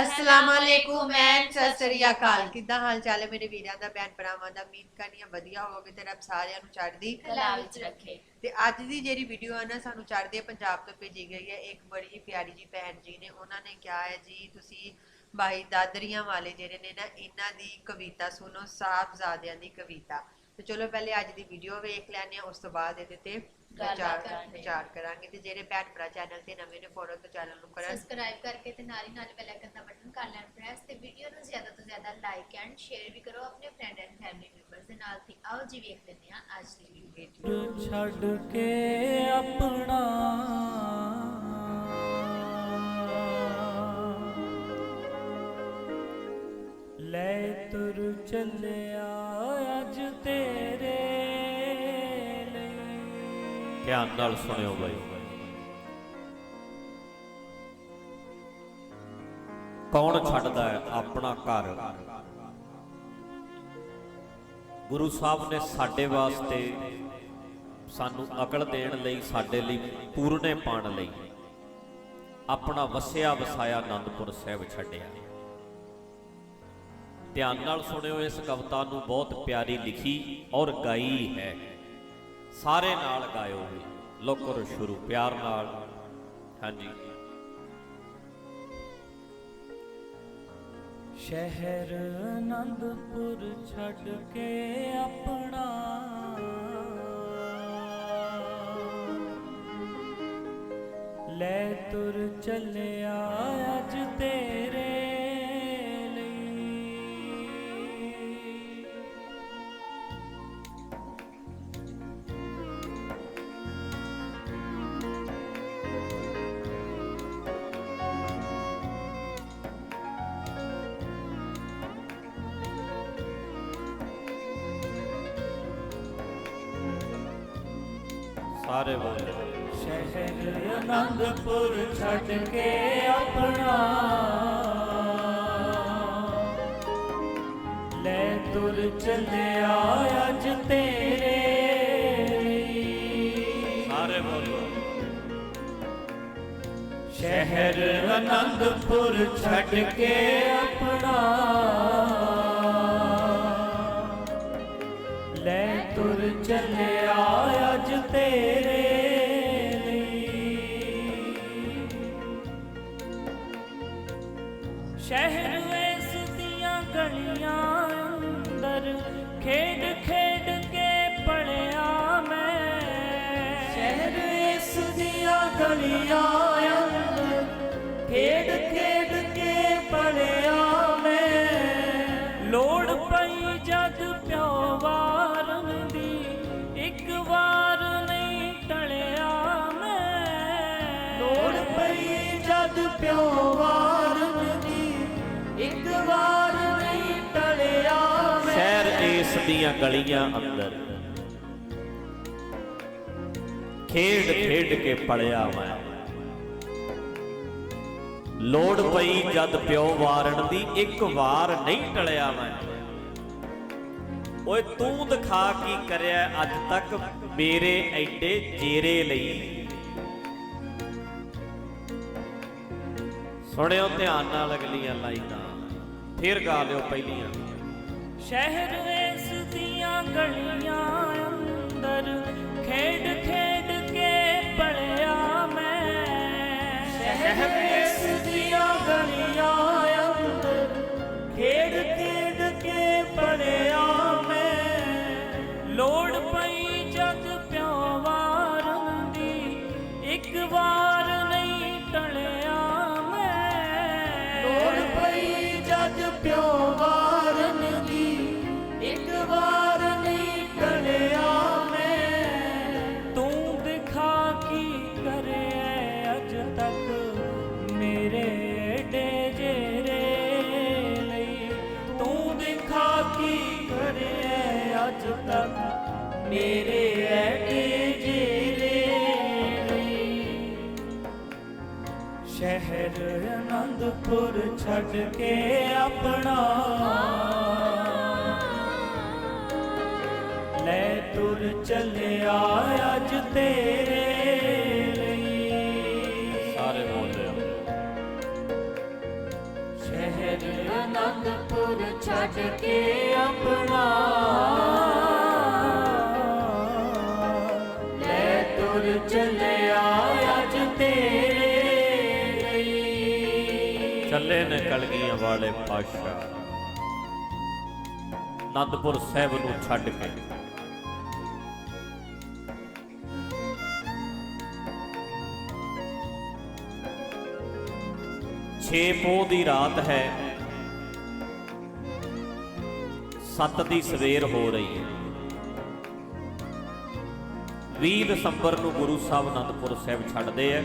ਅਸਲਾਮ ਅਲੈਕੁਮ and Sat Sri ਅਕਾਲ। ਕਿੱਦਾਂ ਹਾਲ ਚਾਲ ਹੈ ਮੇਰੇ ਵੀਰਾਂ ਦਾ ਭੈਣ ਭਰਾਵਾਂ ਦਾ? ਉਮੀਦ ਕਰਨੀ ਆ ਵਧੀਆ ਹੋਵੇ ਤੇ ਰੱਬ ਸਾਰਿਆਂ ਨੂੰ ਚੜ੍ਹਦੀ ਕਲਾ ਵਿੱਚ ਰੱਖੇ। ਤੇ ਅੱਜ ਦੀ ਜਿਹੜੀ ਵੀਡੀਓ ਹੈ ਨਾ ਸਾਨੂੰ ਚੜ੍ਹਦੇ ਪੰਜਾਬ ਤੋਂ ਭੇਜੀ ਗਈ ਹੈ। ਇੱਕ ਬੜੀ ਹੀ ਪਿਆਰੀ ਜੀ ਭੈਣ ਜੀ ਨੇ ਉਹਨਾਂ ਨੇ ਕਿਹਾ ਹੈ ਜੀ ਤੁਸੀਂ ਭਾਈ ਦਾਦਰੀਆਂ ਵਾਲੇ ਜਿਹੜੇ ਨੇ ਨਾ ਇਹਨਾਂ ਦੀ ਕਵਿਤਾ ਸੁਣੋ ਸਾਹਿਬਜ਼ਾਦਿਆਂ ਦੀ ਕਵਿਤਾ। ਤੇ ਚਲੋ ਪਹਿਲੇ ਅੱਜ ਦੀ ਵੀਡੀਓ ਵੇਖ ਲੈਣੇ ਆ ਉਸ ਤੋਂ ਬਾਅਦ ਇਹਦੇ ਤੇ ਵਿਚਾਰ ਕਰਾਂਗੇ। ਵਿਚਾਰ ਕਰਾਂਗੇ ਤੇ ਜਿਹੜੇ ਭੈਣ ਭਰਾ ਚੈਨਲ ਤੇ ਨਵੇਂ ਨੇ ਫੋਲੋ ਤੋਂ ਚੈਨਲ ਨੂੰ ਕਰਨ। ਸਬਸਕ੍ਰਾਈਬ ਕਰਕੇ ਤੇ ਨਾਲ ਹੀ ਨਾਲ ਬੈਲ ਆਈਕਨ ਦਾ ਬਟਨ ਕਰ ਲੈਣ ਪ੍ਰੈਸ ਤੇ ਵੀਡੀਓ ਨੂੰ ਜ਼ਿਆਦਾ ਤੋਂ ਜ਼ਿਆਦਾ ਲਾਈਕ ਐਂਡ ਸ਼ੇਅਰ ਵੀ ਕਰੋ ਆਪਣੇ ਫਰੈਂਡ ਐਂਡ ਫੈਮਿਲੀ ਮੈਂਬਰਸ ਦੇ ਨਾਲ ਤੇ ਆਓ ਜੀ ਵੇਖ ਲੈਂਦੇ ਹਾਂ ਅੱਜ ਦੀ ਵੀਡੀਓ ਛੱਡ ਕੇ ਆਪਣਾ ਲੈ ਤੁਰ ਚੱਲਿਆ ਅੱਜ ਤੇਰੇ ਧਿਆਨ ਨਾਲ ਸੁਣਿਓ ਬਾਈ। ਕੌਣ ਛੱਡਦਾ ਹੈ ਆਪਣਾ ਘਰ? ਗੁਰੂ ਸਾਹਿਬ ਨੇ ਸਾਡੇ ਵਾਸਤੇ ਸਾਨੂੰ ਅਕਲ ਦੇਣ ਲਈ, ਸਾਡੇ ਲਈ ਪੂਰਨੇ ਪਾਣ ਲਈ ਆਪਣਾ ਵਸਿਆ ਵਸਾਇਆ ਆਨੰਦਪੁਰ ਸਾਹਿਬ ਛੱਡਿਆ। ਧਿਆਨ ਨਾਲ ਸੁਣਿਓ, ਇਸ ਕਵਿਤਾ ਨੂੰ ਬਹੁਤ ਪਿਆਰੀ ਲਿਖੀ ਔਰ ਗਾਈ ਹੈ। ਸਾਰੇ ਨਾਲ ਗਾਇਓ ਵੀ। ਲੋ ਕਰੋ ਸ਼ੁਰੂ, ਪਿਆਰ ਨਾਲ। ਹਾਂਜੀ। ਸ਼ਹਿਰ ਆਨੰਦਪੁਰ ਛੱਡ ਕੇ ਆਪਣਾ। ਲੈ ਤੁਰ ਚੱਲਿਆ ਸਾਰੇ ਬੋਲੋ ਸ਼ਹਿਰ ਆਨੰਦਪੁਰ ਛੱਡ ਕੇ ਆਪਣਾ। ਲੈ ਤੁਰ ਚੱਲਿਆ ਅੱਜ ਤੇਰੇ। ਸਾਰੇ ਬੋਲੋ ਸ਼ਹਿਰ ਆਨੰਦਪੁਰ ਛੱਡ ਕੇ ਆਪਣਾ। ਗਲੀਆਂ ਅੰਦਰ ਖੇਡ ਖੇਡ ਕੇ ਪੜਿਆ ਮੈਂ। ਲੋੜ ਪਈ ਜਦ ਪਿਓ ਵਾਰਨ ਦੀ, ਇੱਕ ਵਾਰ ਨਹੀਂ ਟਲਿਆ ਮੈਂ। ਲੋੜ ਪਈ ਜਦ ਪਿਓ ਵਾਰਨ ਦੀ, ਇੱਕ ਵਾਰ ਨਹੀਂ ਟਲਿਆ ਮੈਂ। ਸ਼ਹਿਰ ਇਸ ਦੀਆਂ ਗਲੀਆਂ ਅੰਦਰ। ਖੇਡ ਖੇਡ ਕੇ ਪੜਿਆ ਮੈਂ ਲੋੜ ਪਈ ਜਦ ਪਿਓ ਵਾਰਨ ਦੀ, ਇੱਕ ਵਾਰ ਨਹੀਂ ਟਲਿਆ ਮੈਂ ਓਏ ਤੂੰ ਦਿਖਾ ਕੀ ਕਰਿਆ ਅੱਜ ਤੱਕ ਮੇਰੇ ਐਡੇ ਜੇਰੇ ਲਈ। ਸੁਣਿਓ ਧਿਆਨ ਨਾਲ ਅਗਲੀਆਂ ਲਾਈਨਾਂ। ਫਿਰ ਗਾ ਲਿਓ ਪਹਿਲੀਆਂ। ਸ਼ਹਿਰ ਵੇਸ ਦੀਆਂ ਗਲੀਆਂ ਅੰਦਰ ਖੇਡ ਛੱਡ ਕੇ ਆਪਣਾ। ਲੈ ਤੁਰ ਚੱਲਿਆ ਅੱਜ ਤੇਰੇ ਲਈ। ਸਾਰੇ ਬੋਲਦੇ ਹੋ। ਸ਼ਹਿਰ ਅਨੰਦਪੁਰ ਛੱਡ ਕੇ ਆਪਣਾ। ਵਾਲੇ ਪਾਸ਼ਾ ਅਨੰਦਪੁਰ ਸਾਹਿਬ ਨੂੰ ਛੱਡ ਕੇ। ਛੇ ਪੋਹ ਦੀ ਰਾਤ ਹੈ। ਸੱਤ ਦੀ ਸਵੇਰ ਹੋ ਰਹੀ ਹੈ। 20 ਦਸੰਬਰ ਨੂੰ ਗੁਰੂ ਸਾਹਿਬ ਅਨੰਦਪੁਰ ਸਾਹਿਬ ਛੱਡਦੇ ਆ।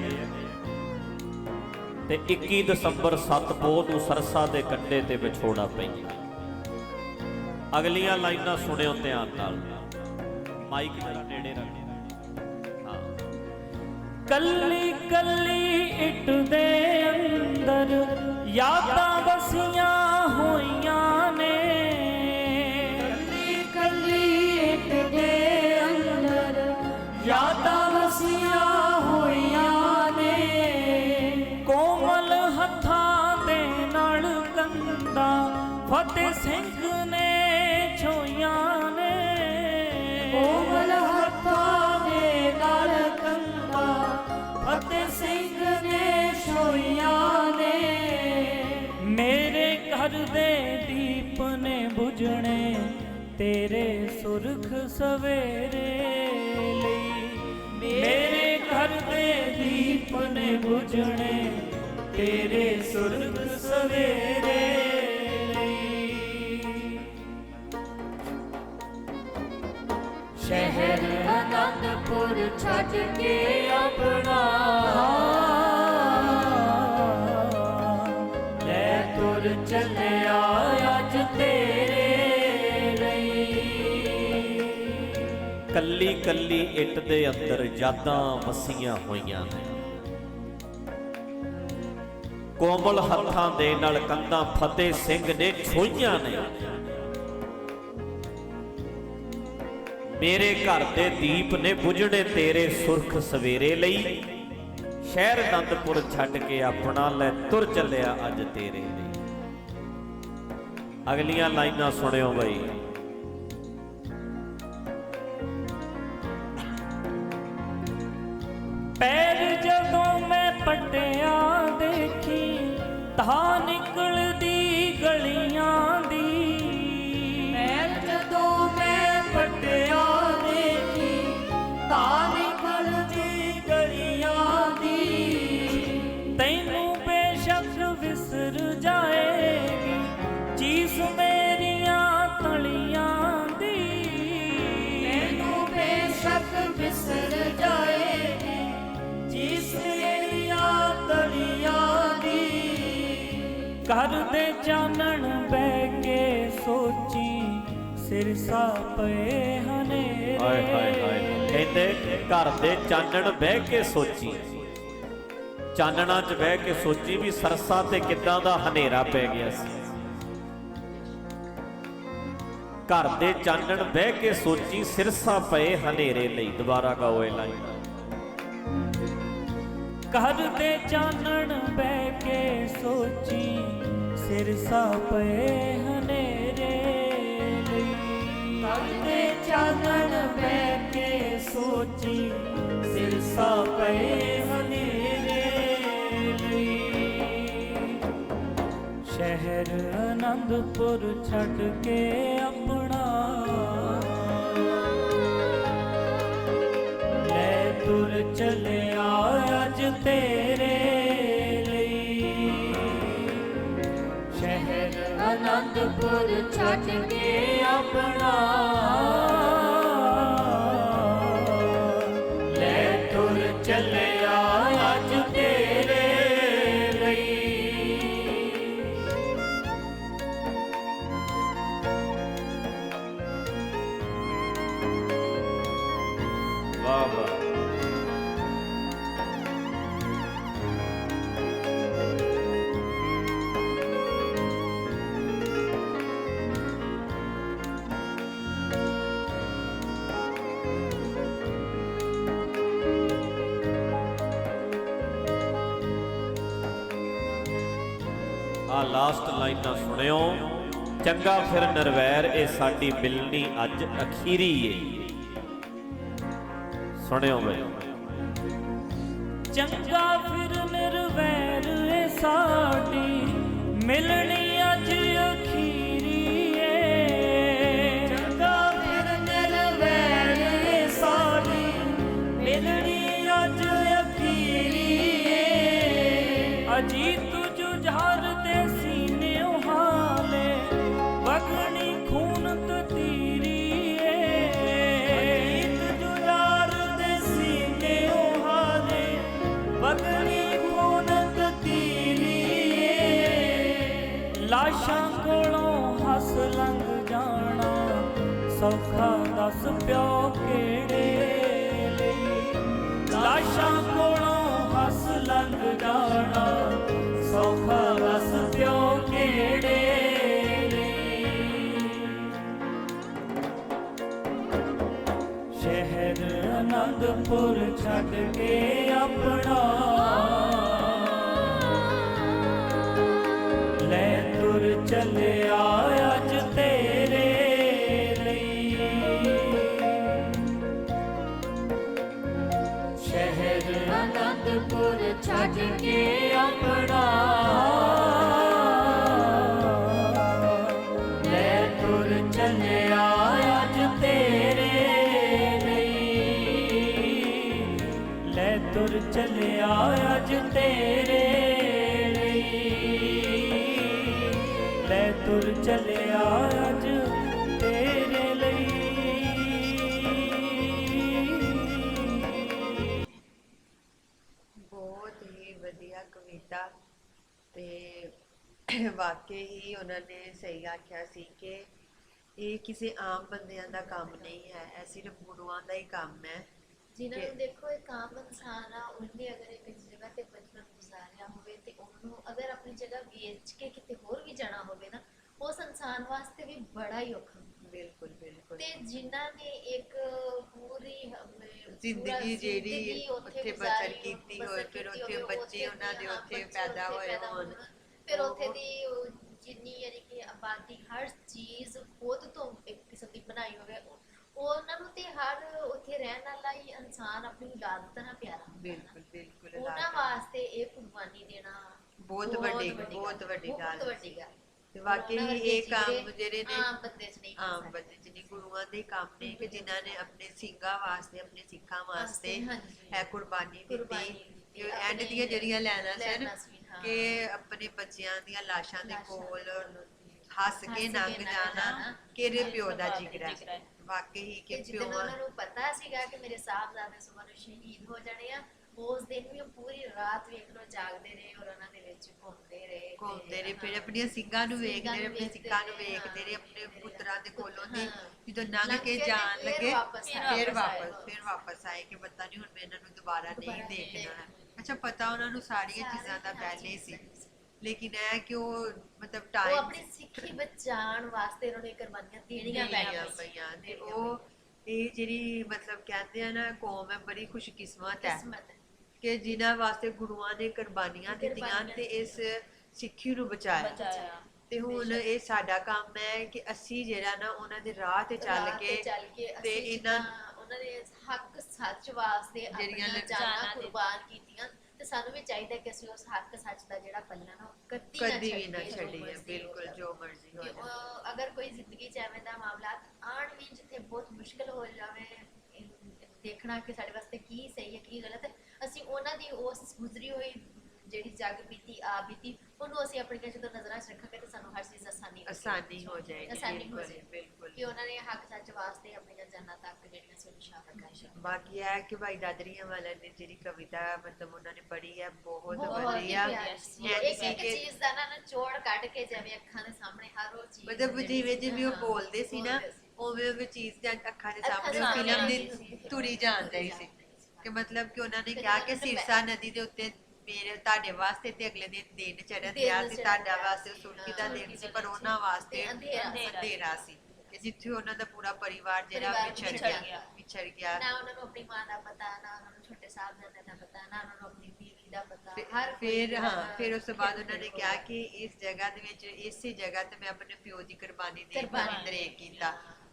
ਤੇ 21 ਦਸੰਬਰ 7 ਨੂੰ ਸਰਸਾ ਦੇ ਕੰਢੇ ਤੇ ਵਿਛੋੜਾ ਪੈਂਦਾ ਅਗਲੀਆਂ ਲਾਈਨਾਂ ਸੁਣਿਓ ਧਿਆਨ ਨਾਲ। ਮਾਈਕ ਜਰਾ ਨੇੜੇ ਰੱਖ। ਹਾਂ। ਕੱਲੀ ਕੱਲੀ ਇੱਟ ਦੇ ਅੰਦਰ ਯਾਦਾਂ ਵਸੀਆਂ ਸਿੰਘ ਨੇ ਛੋਈਆਂ ਨੇ। ਕੋਮਲ ਹੱਥਾਂ ਦੇ ਨਾਲ ਕੰਦਾ ਫਤਿਹ ਸਿੰਘ ਨੇ ਛੋਈਆਂ ਨੇ। ਮੇਰੇ ਘਰ ਦੇ ਦੀਪ ਨੇ ਬੁਝਣੇ ਤੇਰੇ ਸੁਰਖ ਸਵੇਰੇ ਲਈ। ਮੇਰੇ ਘਰ ਦੇ ਦੀਪ ਨੇ ਬੁਝਣੇ ਤੇਰੇ ਸੁਰਖ ਸਵੇਰੇ ਸ਼ਹਿਰ ਅਨੰਦਪੁਰ ਛੱਡ ਕੇ ਆਪਣਾ। ਲੈ ਤੁਰ ਚੱਲਿਆ ਅੱਜ ਤੇਰੇ ਲਈ। ਕੱਲੀ ਕੱਲੀ ਇੱਟ ਦੇ ਅੰਦਰ ਯਾਦਾਂ ਵਸੀਆਂ ਹੋਈਆਂ ਨੇ। ਕੋਮਲ ਹੱਥਾਂ ਦੇ ਨਾਲ ਕੰਧਾਂ ਫਤਿਹ ਸਿੰਘ ਨੇ ਛੋਈਆਂ ਨੇ। ਮੇਰੇ ਘਰ ਦੇ ਦੀਪ ਨੇ ਬੁਝਣੇ ਤੇਰੇ ਸੁਰਖ ਸਵੇਰੇ ਲਈ। ਸ਼ਹਿਰ ਅਨੰਦਪੁਰ ਛੱਡ ਕੇ ਆਪਣਾ ਲੈ ਤੁਰ ਚੱਲਿਆ ਅੱਜ ਤੇਰੇ ਲਈ। ਅਗਲੀਆਂ ਲਾਈਨਾਂ ਸੁਣਿਓ ਬਈ। ਸਿਰਸਾ ਪਏ ਹਨੇਰੇ। ਹਾਏ ਹਾਏ ਹਾਏ। ਕਹਿੰਦੇ ਘਰ ਦੇ ਚਾਨਣ ਬਹਿ ਕੇ ਸੋਚੀ। ਚਾਨਣਾ 'ਚ ਬਹਿ ਕੇ ਸੋਚੀ ਵੀ ਸਰਸਾ ਤੇ ਕਿੱਦਾਂ ਦਾ ਹਨੇਰਾ ਪੈ ਗਿਆ ਸੀ। ਘਰ ਦੇ ਚਾਨਣ ਬਹਿ ਕੇ ਸੋਚੀ ਸਿਰਸਾ ਪਏ ਹਨੇਰੇ ਲਈ। ਦੁਬਾਰਾ ਗਾਓ ਇਹ ਲਾਈਨ। ਘਰ ਦੇ ਚਾਨਣ ਬਹਿ ਕੇ ਸੋਚੀ ਸਿਰਸਾ ਪਏ ਹਨੇਰੇ। ਘਰ ਦੇ ਚਾਨਣ ਬਹਿ ਕੇ ਸੋਚੀ, ਸਿਰਸਾ ਪਏ ਹਨੇਰੇ ਲਈ। ਸ਼ਹਿਰ ਅਨੰਦਪੁਰ ਛੱਡ ਕੇ ਆਪਣਾ। ਲੈ ਤੁਰ ਚੱਲਿਆ ਅੱਜ ਤੇ ਅਨੰਦਪੁਰ ਛੱਡ ਕੇ ਆਪਣਾ ਆ ਲਾਸਟ ਲਾਈਨਾਂ ਸੁਣਿਓ। ਚੰਗਾ ਫਿਰ ਨਰਵੈਰ, ਇਹ ਸਾਡੀ ਮਿਲਣੀ ਅੱਜ ਅਖੀਰੀ ਏ। ਸੁਣਿਓ ਬਈ। ਚੰਗਾ ਫਿਰ ਨਿਰਵੈਰ ਏ ਸਾਡੀ ਮਿਲਣੀ ਲਾਸ਼ਾਂ ਕੋਲੋਂ ਹੱਸ ਲੰਘ ਜਾਣਾ, ਸੌਖਾ ਦੱਸ ਪਿਓ ਕਿਹੜੇ ਲਈ? ਲਾਸ਼ਾਂ ਕੋਲੋਂ ਹੱਸ ਲੰਘ ਜਾਣਾ, ਸੌਖਾ ਦੱਸ ਪਿਓ ਕਿਹੜੇ ਸ਼ਹਿਰ ਅਨੰਦਪੁਰ ਛੱਡ ਕੇ ਆਪਣਾ ਤੁਰ ਚੱਲਿਆ ਅੱਜ ਤੇਰੇ ਲਈ। ਬਹੁਤ ਹੀ ਵਧੀਆ ਕਵਿਤਾ ਤੇ ਵਾਕਈ ਹੀ ਉਹਨਾਂ ਨੇ ਸਹੀ ਆਖਿਆ ਸੀ ਕਿ ਇਹ ਕਿਸੇ ਆਮ ਬੰਦਿਆਂ ਦਾ ਕੰਮ ਨਹੀਂ ਹੈ ਇਹ ਸਿਰਫ ਗੁਰੂਆਂ ਦਾ ਹੀ ਕੰਮ ਹੈ। ਜਿਨ੍ਹਾਂ ਨੂੰ ਦੇਖੋ ਇੱਕ ਆਮ ਇਨਸਾਨ ਆ ਉਹਨੇ ਅਗਰ ਇੱਕ ਜਗ੍ਹਾ ਤੇ ਬਚਪਨ ਗੁਜ਼ਾਰਿਆ ਹੋਵੇ ਤੇ ਉਹਨੂੰ ਅਗਰ ਆਪਣੀ ਜਗ੍ਹਾ ਵੇਚ ਕੇ ਕਿਤੇ ਹੋਰ ਵੀ ਜਾਣਾ ਹੋਵੇ ਨਾ ਉਸ ਇਨਸਾਨ ਵਾਸਤੇ ਵੀ ਬੜਾ ਹੀ ਔਖਾ। ਬਿਲਕੁਲ ਬਿਲਕੁਲ ਤੇ ਜਿਨ੍ਹਾਂ ਨੇ ਇੱਕ ਪੂਰੀ ਜ਼ਿੰਦਗੀ ਜਿਹੜੀ ਉੱਥੇ ਬਸਰ ਕੀਤੀ ਹੋਏ, ਫਿਰ ਉੱਥੇ ਬੱਚੇ ਉਹਨਾਂ ਦੇ ਉੱਥੇ ਪੈਦਾ ਹੋਏ ਹੋਣ। ਫਿਰ ਉੱਥੇ ਦੀ ਜਿੰਨੀ ਯਾਨੀ ਕਿ ਆਬਾਦੀ ਹਰ ਚੀਜ਼ ਖੁਦ ਤੋਂ ਇੱਕ ਕਿਸਮ ਦੀ ਬਣਾਈ ਹੋਵੇ ਉਹ- ਉਹਨਾਂ ਨੂੰ ਤੇ ਹਰ ਉੱਥੇ ਰਹਿਣ ਵਾਲਾ ਹੀ ਇਨਸਾਨ ਆਪਣੀ ਔਲਾਦ ਤਰ੍ਹਾਂ ਪਿਆਰਾ। ਬਿਲਕੁਲ ਬਿਲਕੁਲ ਉਹਨਾਂ। ਵਾਸਤੇ ਇਹ ਕੁਰਬਾਨੀ ਦੇਣਾ ਬਹੁਤ ਵੱਡੀ ਬਹੁਤ ਵੱਡੀ ਗੱਲ ਬਹੁਤ ਵੱਡੀ ਗੱਲ ਤੇ ਵਾਕਈ ਉਹਨਾਂ ਵਰਗੇ ਇਹ ਕੰਮ ਜਿਹੜੇ ਜਿਹੜੇ ਨੇ ਆਮ ਬੰਦੇ 'ਚ ਨਹੀਂ ਕਰ ਆਮ ਸਕਦੇ। ਬੰਦੇ ਜਿਹਨੇ ਗੁਰੂਆਂ ਦੇ ਕੰਮ ਨੇ ਕਿ ਜਿਨ੍ਹਾਂ ਨੇ ਆਪਣੇ ਸਿੰਘਾਂ ਵਾਸਤੇ ਆਪਣੇ ਸਿੱਖਾਂ ਵਾਸਤੇ ਹਾਂਜੀ। ਇਹ ਕੁਰਬਾਨੀ ਕੁਰਬਾਨੀ ਦਿੱਤੀ ਦਿੱਤੀ, ਐਂਡ ਆਪਣੇ ਦੀਆਂ ਜਿਹੜੀਆਂ ਲੈਣਾ ਸੀ, ਹਾਂ। ਕਿ ਆਪਣੇ ਬੱਚਿਆਂ ਦੀਆਂ ਲਾਸ਼ਾਂ ਦੇ ਲਾਸ਼ਾਂ ਕੋਲ ਹੱਸ ਕੇ ਲੰਘ ਜਾਣਾ ਇਹ ਪਿਓ ਦਾ ਜਿਗਰਾ ਹੈ। ਵਾਕਈ ਹੀ ਕਿ ਕਿ ਜਿੱਦਣ ਪਿਓ ਉਹਨਾਂ ਨੂੰ ਪਤਾ ਸੀਗਾ ਕਿ ਮੇਰੇ ਸਾਹਿਬਜ਼ਾਦੇ ਸੁਬਾਹ ਨੂੰ ਸ਼ਹੀਦ ਹੋ ਜਾਣੇ ਆ ਉਸ ਦਿਨ ਵੀ ਉਹ ਪੂਰੀ ਰਾਤ ਵੇਖ ਲੋ ਜਾਗਦੇ ਰਹੇ ਔਰ ਉਹਨਾਂ ਦੇ ਵਿੱਚ ਘੁੰਮਦੇ ਰਹੇ ਘੁੰਮਦੇ ਰਹੇ ਫਿਰ। ਆਪਣੀਆਂ ਸਿੰਘਾਂ ਨੂੰ ਵੇਖਦੇ ਸਿੰਘਾਂ ਰਹੇ ਆਪਣੇ ਸਿੱਖਾਂ ਨੂੰ ਵੇਖਦੇ ਰਹੇ ਆਪਣੇ ਪੁੱਤਰਾਂ ਦੇ। ਕੋਲੋਂ ਦੀ। ਜਦੋਂ ਲੰਘ ਕੇ ਜਾਣ ਲੱਗੇ। ਫਿਰ ਵਾਪਸ ਫਿਰ ਵਾਪਸ ਆਏ ਕਿ ਪਤਾ ਨਹੀਂ ਹੁਣ ਮੈਂ ਇਹਨਾਂ ਨੂੰ ਦੁਬਾਰਾ ਨਹੀਂ ਦੇਖਣਾ ਹੈ। ਅੱਛਾ ਪਤਾ ਉਹਨਾਂ ਨੂੰ ਸਾਰੀਆਂ ਚੀਜ਼ਾਂ ਦਾ ਪਹਿਲੇ ਸੀ। ਲੇਕਿਨ ਇਹ ਕਿ ਉਹ ਮਤਲਬ ਉਹ ਟਾਈਮ ਆਪਣੀ ਸਿੱਖੀ ਬਚਾਉਣ ਵਾਸਤੇ ਉਹਨਾਂ ਨੇ ਕੁਰਬਾਨੀਆਂ ਦੇਣੀਆਂ ਪੈਣੀਆਂ ਸੀ। ਪਈਆਂ ਤੇ ਉਹ ਇਹ ਜਿਹੜੀ ਮਤਲਬ ਕਹਿੰਦੇ ਆ ਨਾ ਕੌਮ ਹੈ ਬੜੀ ਖੁਸ਼ਕਿਸਮਤ ਹੈ ਕਿਸਮਤ ਹੈ ਕਿ ਜਿਨ੍ਹਾਂ ਵਾਸਤੇ ਗੁਰੂਆਂ ਨੇ ਕੁਰਬਾਨੀਆਂ ਦਿੱਤੀਆਂ ਤੇ ਇਸ ਸਿੱਖੀ ਨੂੰ ਬਚਾਇਆ। ਤੇ ਹੁਣ ਇਹ ਸਾਡਾ ਕੰਮ ਹੈ ਕਿ ਅਸੀਂ ਜਿਹੜਾ ਨਾ ਉਹਨਾਂ ਦੇ ਰਾਹ ਤੇ ਚੱਲ ਕੇ ਤੇ ਇਹਨਾਂ ਉਹਨਾਂ ਦੇ ਹੱਕ ਸੱਚ ਵਾਸਤੇ ਜਿਹੜੀਆਂ ਜਾਨਾਂ ਕੁਰਬਾਨ ਕੀਤੀਆਂ ਤੇ ਸਾਨੂੰ ਵੀ ਚਾਹੀਦਾ ਕਿ ਅਸੀਂ ਉਸ ਹੱਕ ਸੱਚ ਦਾ ਜਿਹੜਾ ਪੱਲਾ ਨਾ ਉਹ ਕਦੀ ਨਾ ਕਦੀ ਵੀ ਨਾ ਛੱਡੀਏ, ਬਿਲਕੁਲ। ਜੋ ਮਰਜ਼ੀ ਹੋ ਜਾਵੇ। ਅਗਰ ਕੋਈ ਜ਼ਿੰਦਗੀ ਚ ਐਵੇਂ ਦਾ ਮਾਮਲਾ ਆਣ ਵੀ ਜਿੱਥੇ ਬਹੁਤ ਮੁਸ਼ਕਲ ਹੋ ਜਾਵੇ ਦੇਖਣਾ ਕਿ ਸਾਡੇ ਵਾਸਤੇ ਕੀ ਸਹੀ ਹੈ ਕੀ ਗਲਤ ਹੈ। ਅਸੀਂ ਉਹਨਾਂ ਦੀ ਉਸ ਗੁਜ਼ਰੀ ਹੋਈ ਜਿਹੜੀ ਜੱਗ ਬੀਤੀ ਆ ਬੀਤੀ ਉਹਨੂੰ ਅਸੀਂ ਆਪਣੀਆਂ ਜਦੋਂ ਨਜ਼ਰਾਂ 'ਚ ਰੱਖਾਂਗੇ ਤਾਂ ਸਾਨੂੰ ਹਰ ਚੀਜ਼ ਆਸਾਨੀ ਆਸਾਨੀ ਹੋ ਜਾਏਗੀ ਆਸਾਨੀ ਹੋ ਜਾਏਗੀ। ਬਿਲਕੁਲ। ਕਿ ਉਹਨਾਂ ਨੇ ਹੱਕ ਸੱਚ ਵਾਸਤੇ ਆਪਣੀਆਂ ਜਾਨਾਂ ਤੱਕ ਜਿਹੜੀਆਂ ਸੀ ਨਿਸ਼ਾਨਾ ਕਰਸ਼ਾ ਬਾਕੀ ਇਹ ਹੈ ਕਿ ਭਾਈ ਦਾਦਰੀਆਂ ਵਾਲਿਆਂ ਨੇ ਜਿਹੜੀ ਕਵਿਤਾ ਮਤਲਬ ਉਹਨਾਂ ਨੇ ਪੜ੍ਹੀ ਹੈ ਬਹੁਤ ਵਧੀਆ ਇੱਕ ਇੱਕ ਚੀਜ਼ ਦਾ ਨਾ ਨਿਚੋੜ ਕੱਢ ਕੇ ਜਿਵੇਂ ਅੱਖਾਂ ਦੇ ਸਾਹਮਣੇ ਹਰ ਉਹ ਚੀਜ਼ ਮਤਲਬ ਜਿਵੇਂ ਜਿਵੇਂ ਉਹ ਬੋਲਦੇ ਸੀ ਨਾ। ਉਵੇਂ ਉਵੇਂ ਚੀਜ਼ ਜਾਂ ਅੱਖਾਂ ਦੇ ਅੱਖਾਂ ਸਾਹਮਣੇ ਦੇ ਫਿਲਮ ਦੀ। ਤੁਰੀ ਜਾਣ ਰਹੀ ਸੀ। ਕਿ ਮਤਲਬ ਕਿ ਉਹਨਾਂ ਨੇ ਕਿਹਾ ਕਿ ਸਿਰਸਾ ਨਦੀ ਦੇ ਉੱਤੇ ਮੇਰੇ ਤੁਹਾਡੇ ਵਾਸਤੇ ਤੇ ਅਗਲੇ ਦਿਨ ਦਿਨ ਚੜ੍ਹਨ ਦਿਆ ਸੀ ਤੁਹਾਡਾ ਵਾਸਤੇ ਸੁਰਖੀ ਦਾ ਦਿਨ ਸੀ ਦਾ ਪਰ ਉਹਨਾਂ। ਵਾਸਤੇ ਅੰਧੇਰਾ ਸੀ। ਕਿ ਜਿੱਥੇ ਉਹਨਾਂ ਦਾ ਪੂਰਾ ਪਰਿਵਾਰ ਜਿਹੜਾ ਵਿਛੜ ਗਿਆ ਵਿਛੜ ਗਿਆ। ਨਾ ਉਹਨਾਂ ਨੂੰ ਆਪਣੀ ਮਾਂ ਦਾ ਪਤਾ ਨਾ ਉਹਨਾਂ ਨੂੰ ਛੋਟੇ ਸਾਹਿਬਜ਼ਾਦੇ ਦਾ ਪਤਾ ਨਾ ਉਹਨਾਂ ਨੂੰ ਆਪਣੀ ਬੀਵੀ ਦਾ ਪਤਾ। ਫਿਰ- ਹਰ ਫਿਰ ਹਾਂ ਫਿਰ ਉਸ ਤੋਂ ਬਾਅਦ ਉਹਨਾਂ ਨੇ ਕਿਹਾ ਕਿ ਇਸ ਜਗ੍ਹਾ ਦੇ ਵਿੱਚ ਇਸੇ ਜਗ੍ਹਾ ਤੇ ਮੈਂ ਆਪਣੇ ਪਿਓ ਦੀ ਕੁਰਬਾਨੀ ਦੇ ਦਰੇਕ ਕੀਤਾ।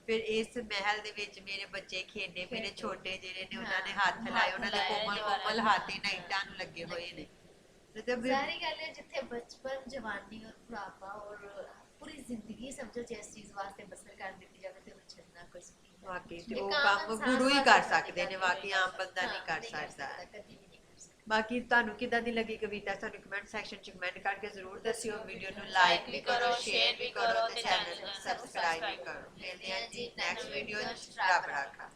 ਫਿਰ ਇਸ ਮਹਿਲ ਦੇ ਵਿੱਚ ਮੇਰੇ ਬੱਚੇ ਖੇਡੇ ਮੇਰੇ। ਛੋਟੇ ਜਿਹੜੇ ਨੇ ਉਹਨਾਂ ਨੇ ਹੱਥ ਲਾਏ ਉਹਨਾਂ ਦੇ ਕੋਮਲ ਕੋਮਲ। ਹੱਥ ਇਹਨਾਂ ਇੱਟਾਂ ਨੂੰ ਲੱਗੇ ਹੋਏ ਨੇ ਮਤਲਬ ਸਾਰੀ ਗੱਲ ਹੈ ਜਿੱਥੇ ਬਚਪਨ ਜਵਾਨੀ ਔਰ ਬੁਢਾਪਾ ਔਰ ਪੂਰੀ ਜ਼ਿੰਦਗੀ ਸਮਝੋ ਜੇ ਇਸ ਚੀਜ਼ ਵਾਸਤੇ ਬਸਰ ਕਰ ਦਿੱਤੀ ਜਾਵੇ ਤੇ ਉਹ ਛੱਡਣਾ ਕੋਈ ਸੁਣੀ ਵਾਕਈ ਤੇ ਉਹ ਕੰਮ ਗੁਰੂ ਹੀ ਕਰ ਨਹੀਂ ਸਕਦੇ ਨੇ ਬਾਕੀ ਆਮ। ਬੰਦਾ ਨਹੀਂ ਹਾਂ, ਕਰ ਨਹੀਂ ਸਕਦਾ ਕਦੀ ਵੀ ਨਹੀਂ ਕਰ ਸਕਦਾ ਬਾਕੀ ਤੁਹਾਨੂੰ ਕਿਦਾਂ ਦੀ ਲੱਗੀ ਕਵਿਤਾ ਸਾਨੂੰ ਕਮੈਂਟ ਸੈਕਸ਼ਨ ਚ ਕਮੈਂਟ ਕਰਕੇ ਜ਼ਰੂਰ ਦੱਸਿਓ। ਵੀਡੀਓ ਨੂੰ ਲਾਈਕ ਵੀ ਕਰੋ ਸ਼ੇਅਰ ਵੀ ਕਰੋ ਤੇ ਚੈਨਲ ਨੂੰ ਸਬਸਕ੍ਰਾਈਬ ਵੀ ਕਰੋ। ਮਿਲਦੇ ਹਾਂ ਜੀ ਨੈਕਸਟ ਵੀਡੀਓ ਚ। ਰੱਬ ਰਾਖਾ।